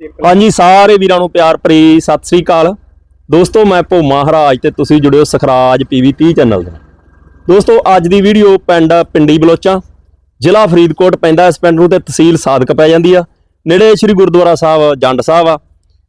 ਹਾਂਜੀ, ਸਾਰੇ ਵੀਰਾਂ ਨੂੰ ਪਿਆਰ ਭਰੀ ਸਤਿ ਸ੍ਰੀ ਅਕਾਲ। ਦੋਸਤੋ, ਮੈਂ ਭੋ ਮਹਾਰਾਜ ਤੇ ਤੁਸੀਂ ਜੁੜਿਓ ਸਖਰਾਜ ਪੀਵੀ 30 ਚੈਨਲ ਦੇ ਦੋਸਤੋ, ਅੱਜ ਦੀ ਵੀਡੀਓ ਪਿੰਡ ਪਿੰਡੀ ਬਲੋਚਾਂ, ਜ਼ਿਲ੍ਹਾ ਫਰੀਦਕੋਟ ਪੈਂਦਾ, ਇਸ ਪਿੰਡ ਨੂੰ ਤੇ ਤਹਿਸੀਲ ਸਾਦਕ ਪੈ ਜਾਂਦੀ ਆ। ਨੇੜੇ ਸ੍ਰੀ ਗੁਰਦੁਆਰਾ ਸਾਹਿਬ, ਜੰਡ ਸਾਹਿਬ ਆ।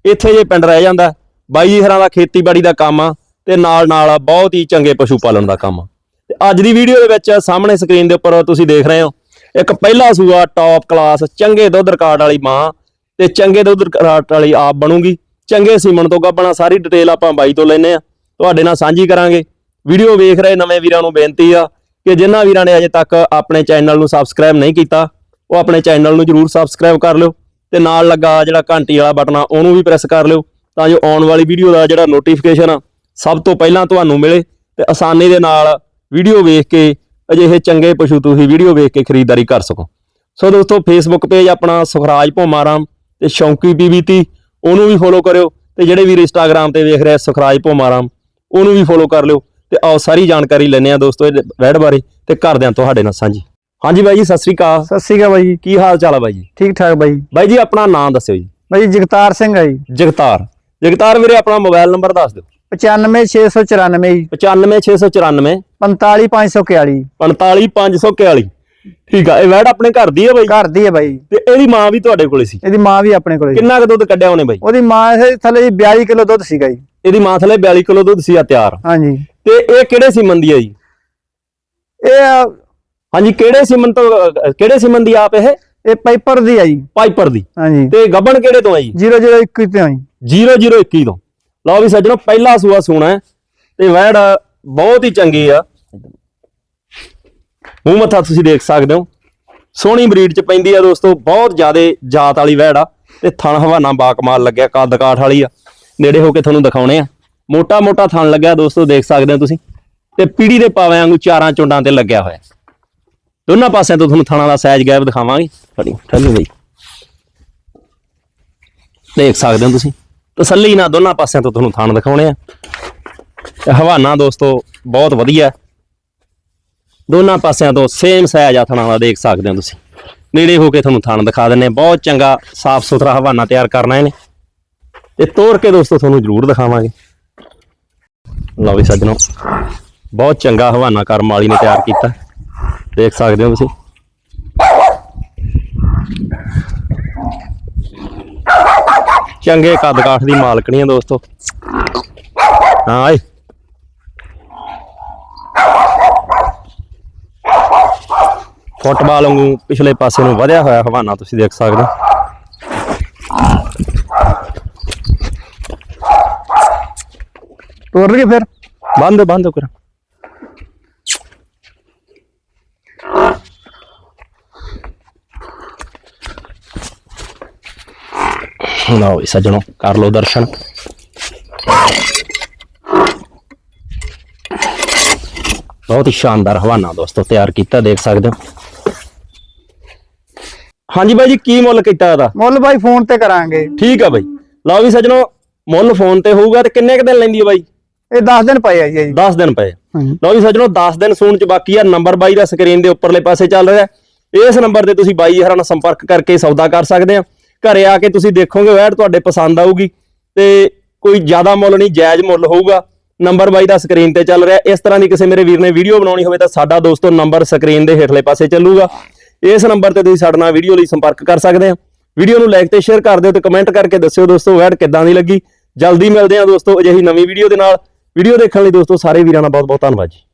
ਇੱਥੇ ਜੇ ਪਿੰਡ ਰਹਿ ਜਾਂਦਾ, ਬਾਈ ਜੀ ਹਰਾਂ ਦਾ ਖੇਤੀਬਾੜੀ ਦਾ ਕੰਮ ਆ ਤੇ ਨਾਲ ਨਾਲ ਬਹੁਤ ਹੀ ਚੰਗੇ ਪਸ਼ੂ ਪਾਲਣ ਦਾ ਕੰਮ ਆ। ਤੇ ਅੱਜ ਦੀ ਵੀਡੀਓ ਦੇ ਵਿੱਚ ਸਾਹਮਣੇ ਸਕਰੀਨ ਦੇ ਉੱਪਰ ਤੁਸੀਂ ਦੇਖ ਰਹੇ ਹੋ, ਇੱਕ ਪਹਿਲਾ ਸੂਆ ਟੌਪ ਕਲਾਸ ਚੰਗੇ ਦੁੱਧ ਰਿਕਾਰਡ ਵਾਲੀ ਮਾਂ ਤੇ ਚੰਗੇ ਦੁੱਧ ਰਿਕਾਰਡ ਵਾਲੀ ਆਪ ਬਣੂਗੀ। ਚੰਗੇ ਸੀਮਨ ਤੋਂ ਗੱਬਣਾ ਸਾਰੀ ਡਿਟੇਲ ਆਪਾਂ ਬਾਈ ਤੋਂ ਲੈਨੇ ਆ ਤੁਹਾਡੇ ਨਾਲ ਸਾਂਝੀ ਕਰਾਂਗੇ। ਵੀਡੀਓ ਵੇਖ ਰਹੇ ਨਵੇਂ ਵੀਰਾਂ ਨੂੰ ਬੇਨਤੀ ਆ ਕਿ ਜਿਨ੍ਹਾਂ ਵੀਰਾਂ ਨੇ ਅਜੇ ਤੱਕ ਆਪਣੇ ਚੈਨਲ ਨੂੰ ਸਬਸਕ੍ਰਾਈਬ ਨਹੀਂ ਕੀਤਾ, ਉਹ ਆਪਣੇ ਚੈਨਲ ਨੂੰ ਜਰੂਰ ਸਬਸਕ੍ਰਾਈਬ ਕਰ ਲਿਓ ਤੇ ਨਾਲ ਲੱਗਾ ਜਿਹੜਾ ਘੰਟੀ ਵਾਲਾ ਬਟਨ ਆ, ਉਹਨੂੰ ਵੀ ਪ੍ਰੈਸ ਕਰ ਲਿਓ ਤਾਂ ਜੋ ਆਉਣ ਵਾਲੀ ਵੀਡੀਓ ਦਾ ਜਿਹੜਾ ਨੋਟੀਫਿਕੇਸ਼ਨ ਆ, ਸਭ ਤੋਂ ਪਹਿਲਾਂ ਤੁਹਾਨੂੰ ਮਿਲੇ ਤੇ ਆਸਾਨੀ ਦੇ ਨਾਲ ਵੀਡੀਓ ਵੇਖ ਕੇ ਅਜਿਹੇ ਚੰਗੇ ਪਸ਼ੂ ਤੁਸੀਂ ਵੀਡੀਓ ਵੇਖ ਕੇ ਖਰੀਦਦਾਰੀ ਕਰ ਸਕੋ। ਸੋ ਦੋਸਤੋ ਫੇਸਬੁੱਕ ਪੇਜ ਆਪਣਾ ਸੁਖਰਾਜ ਭੋਮਾਰਾਮ ਤੇ ਸ਼ੌਂਕੀ ਪੀਬੀਤੀ ਉਹਨੂੰ ਵੀ ਫੋਲੋ ਕਰਿਓ ਤੇ ਜਿਹੜੇ ਵੀਰ ਇੰਸਟਾਗ੍ਰam ਤੇ ਵੇਖ ਰਹੇ ਸੁਖਰਾਜ ਭੋਮਾਰਾਮ ਉਹਨੂੰ ਵੀ ਫੋਲੋ ਕਰ ਲਿਓ ਤੇ ਆਓ ਸਾਰੀ ਜਾਣਕਾਰੀ ਲੈਣੇ ਆ ਦੋਸਤੋ ਵੈੜ ਬਾਰੇ ਤੇ ਕਰਦੇ ਆ ਤੁਹਾਡੇ ਨਾਲ ਸਾਂਝੀ। ਹਾਂਜੀ ਬਾਈ ਜੀ ਸਤਿ ਸ੍ਰੀ ਅਕਾਲ। ਸਤਿ ਸ਼੍ਰੀ ਅਕਾਲ ਬਾਈ ਕੀ ਹਾਲ ਚਾਲ ਆ ਬਾਈ ਜੀ? ਠੀਕ ਠਾਕ ਬਾਈ। ਬਾਈ ਜੀ ਆਪਣਾ ਨਾਮ ਦੱਸਿਓ ਜੀ। ਬਾਈ ਜਗਤਾਰ ਸਿੰਘ ਆ ਜੀ। ਜਗਤਾਰ। ਜਗਤਾਰ ਵੀਰੇ ਆਪਣਾ ਮੋਬਾਈਲ ਨੰਬਰ ਦੱਸ ਦਿਓ। 95694 ਜੀ। 95694 45541 45541 ਠੀਕ ਆ ਇਹ ਵੈੜ ਆਪਣੇ ਘਰ ਦੀ ਹੈ ਬਾਈ? ਘਰ ਦੀ ਹੈ ਬਾਈ। ਤੇ ਇਹਦੀ ਮਾਂ ਵੀ ਤੁਹਾਡੇ ਕੋਲੇ ਸੀ? ਇਹਦੀ ਮਾਂ ਵੀ ਆਪਣੇ ਕੋਲੇ। ਕਿੰਨਾ ਕੁ ਦੁੱਧ ਕੱਢਿਆ ਉਹਨੇ ਬਾਈ? ਉਹਦੀ ਮਾਂ ਇਹ ਥੱਲੇ ਜੀ 42 ਕਿਲੋ ਦੁੱਧ ਸੀਗਾ ਜੀ। ਇਹਦੀ ਮਾਂ ਥਲੇ 42 ਕਿਲੋ ਦੁੱਧ ਸੀ ਆ ਤਿਆਰ। ਹਾਂਜੀ। ਤੇ ਇਹ ਕਿਹੜੇ ਸੀਮਨ ਦੀ ਹੈ ਜੀ? ਇਹ ਆ, ਹਾਂਜੀ ਕਿਹੜੇ ਸੀਮਨ ਤੋਂ ਕਿਹੜੇ ਸੀਮਨ ਦੀ ਆਪ ਇਹ? ਇਹ ਪਾਈਪਰ ਦੀ ਆ ਜੀ। ਪਾਈਪਰ ਦੀ। ਹਾਂਜੀ। ਤੇ ਗੱਬਣ ਕਿਹੜੇ ਤੋਂ ਹੈ ਜੀ? 0021 ਤੇ ਆ ਜੀ। 0021 ਤੋਂ। ਲਓ ਵੀ ਸੱਜਣੋ ਪਹਿਲਾ ਸੂਆ ਸੋਣਾ ਹੈ। ਤੇ ਵੈੜ ਬਹੁਤ ਹੀ ਚੰਗੀ ਆ। ਮੂੰਹ ਮੱਥਾ ਤੁਸੀਂ ਦੇਖ ਸਕਦੇ ਹੋ। ਸੋਹਣੀ ਬਰੀਡ ਚ ਪੈਂਦੀ ਆ ਦੋਸਤੋ, ਬਹੁਤ ਜ਼ਿਆਦਾ ਜਾਤ ਵਾਲੀ ਵੈੜ ਆ ਤੇ ਥਣ ਹਵਾਨਾ ਬਾਕਮਾਲ ਲੱਗਿਆ ਕੱਦ ਕਾਠ ਵਾਲੀ ਆ। ਨੇੜੇ ਹੋ ਕੇ ਤੁਹਾਨੂੰ ਦਿਖਾਉਣੇ ਆ। ਮੋਟਾ ਮੋਟਾ ਥਣ ਲੱਗਿਆ ਦੋਸਤੋ, ਦੇਖ ਸਕਦੇ ਹੋ ਤੁਸੀਂ। ਤੇ ਪੀੜੀ ਦੇ ਪਾਵਿਆਂ ਵਾਂਗੂ ਚਾਰਾਂ ਚੁੰਡਾਂ ਤੇ ਲੱਗਿਆ ਹੋਇਆ। ਦੋਨਾਂ ਪਾਸਿਆਂ ਤੋਂ ਤੁਹਾਨੂੰ ਥਣਾਂ ਦਾ ਸਾਈਜ਼ ਗੈਪ ਦਿਖਾਵਾਂਗੇ। ਫੜੀ, ਠੱਲੀ ਬਈ ਦੇਖ ਸਕਦੇ ਹੋ ਤੁਸੀਂ। ਤਸੱਲੀ ਨਾਲ ਦੋਨਾਂ ਪਾਸਿਆਂ ਤੋਂ ਤੁਹਾਨੂੰ ਥਣ ਦਿਖਾਉਣੇ ਆ। ਹਵਾਨਾ ਦੋਸਤੋ, ਬਹੁਤ ਵਧੀਆ। ਦੋਨਾਂ ਪਾਸਿਆਂ ਤੋਂ ਸੇਮ ਸਾਈਜ਼ ਆ ਥਣਾਂ ਦਾ ਦੇਖ ਸਕਦੇ ਹੋ ਤੁਸੀਂ। ਨੇੜੇ ਹੋ ਕੇ ਤੁਹਾਨੂੰ ਥਣ ਦਿਖਾ ਦਿੰਨੇ ਬਹੁਤ ਚੰਗਾ ਸਾਫ਼ ਸੁਥਰਾ ਹਵਾਨਾ ਤਿਆਰ ਕਰਨਾ ਇਹਨੇ। ਤੇ ਤੋੜ ਕੇ ਦੋਸਤੋ ਤੁਹਾਨੂੰ ਜ਼ਰੂਰ ਦਿਖਾਵਾਂਗੇ। ਲਓ ਵੀ ਸੱਜਣੋ, ਬਹੁਤ ਚੰਗਾ ਹਵਾਨਾ ਕਰਮ ਵਾਲੀ ਨੇ ਤਿਆਰ ਕੀਤਾ। ਦੇਖ ਸਕਦੇ ਹੋ ਤੁਸੀਂ। ਚੰਗੇ ਕੱਦ ਕਾਠ ਦੀ ਮਾਲਕਣੀ ਆ ਦੋਸਤੋ। ਹਾਂ ਏ ਫੁੱਟਬਾਲ ਵਾਂਗੂ ਪਿਛਲੇ ਪਾਸੇ ਨੂੰ ਵਧਿਆ ਹੋਇਆ ਹਵਾਨਾ ਤੁਸੀਂ ਦੇਖ ਸਕਦੇ ਹੋ। ਤੋਰ ਲਈਏ ਫਿਰ। ਬੰਦ ਬੰਦ ਕਰ। ਲਓ ਜੀ ਸੱਜਣੋ ਕਰ ਲਓ ਦਰਸ਼ਨ। ਬਹੁਤ ਹੀ ਸ਼ਾਨਦਾਰ ਹਵਾਨਾ ਦੋਸਤੋ ਤਿਆਰ ਕੀਤਾ ਦੇਖ ਸਕਦੇ ਹੋ। ਹਾਂਜੀ ਬਾਈ ਜੀ ਕੀ ਮੁੱਲ ਕੀਤਾ ਇਹਦਾ ਮੁੱਲ ਬਾਈ ਫੋਨ ਤੇ ਕਰਾਂਗੇ। ਠੀਕ ਆ ਬਾਈ। ਲਓ ਵੀ ਸੱਜਣੋ ਮੁੱਲ ਫੋਨ ਤੇ ਹੋਊਗਾ ਤੇ ਕਿੰਨੇ ਕੁ ਦਿਨ ਲੈਂਦੀ ਆ ਬਾਈ? ਇਹ 10 ਦਿਨ ਪਏ ਆ ਜੀ ਇਹ। 10 ਦਿਨ ਪਏ। ਲਓ ਜੀ ਸੱਜਣੋ 10 ਦਿਨ ਸੂਣ ਚ ਬਾਕੀ ਆ ਨੰਬਰ ਬਾਈ ਦਾ ਸਕਰੀਨ ਦੇ ਉੱਪਰਲੇ ਪਾਸੇ ਚੱਲ ਰਿਹਾ। ਹੈ। ਇਸ ਨੰਬਰ ਤੇ ਤੁਸੀਂ ਬਾਈ ਹਰਾਂ ਨਾਲ ਸੰਪਰਕ ਕਰਕੇ ਸੌਦਾ ਕਰ ਸਕਦੇ ਆ। ਘਰੇ ਆ ਕੇ ਤੁਸੀਂ ਦੇਖੋਗੇ ਵੈੜ ਤੁਹਾਡੇ ਪਸੰਦ ਆਊਗੀ। ਤੇ ਕੋਈ ਜ਼ਿਆਦਾ ਮੁੱਲ ਨਹੀਂ ਜਾਇਜ਼ ਮੁੱਲ ਹੋਊਗਾ। ਨੰਬਰ ਬਾਈ ਦਾ ਸਕਰੀਨ ਤੇ ਚੱਲ ਰਿਹਾ। ਇਸ ਤਰ੍ਹਾਂ ਦੀ ਕਿਸੇ ਮੇਰੇ ਵੀਰ ਨੇ ਵੀਡੀਓ ਬਣਾਉਣੀ ਹੋਵੇ ਤਾਂ ਸਾਡਾ ਦੋਸਤੋ ਨੰਬਰ ਸਕਰੀਨ ਦੇ ਹੇਠਲੇ ਪਾਸੇ ਚੱਲੂਗਾ। ਇਸ ਨੰਬਰ ਤੇ ਤੁਸੀਂ ਸਾਡੇ ਨਾਲ ਵੀਡੀਓ ਲਈ ਸੰਪਰਕ ਕਰ ਸਕਦੇ ਆ। ਵੀਡੀਓ ਨੂੰ ਲਾਈਕ ਤੇ ਸ਼ੇਅਰ ਕਰ ਦਿਓ ਤੇ ਕਮੈਂਟ ਕਰਕੇ ਦੱਸਿਓ ਦੋਸਤੋ ਵੈੜ ਕਿੱਦਾਂ ਦੀ ਲੱਗੀ। ਜਲਦੀ ਮਿਲਦੇ ਆ ਦੋਸਤੋ ਅਜਿਹੀ ਨਵੀਂ ਵੀਡੀਓ ਦੇ ਨਾਲ। ਵੀਡੀਓ ਦੇਖਣ ਲਈ ਦੋਸਤੋ ਸਾਰੇ ਵੀਰਾਂ ਦਾ ਬਹੁਤ ਬਹੁਤ ਧੰਨਵਾਦ ਜੀ।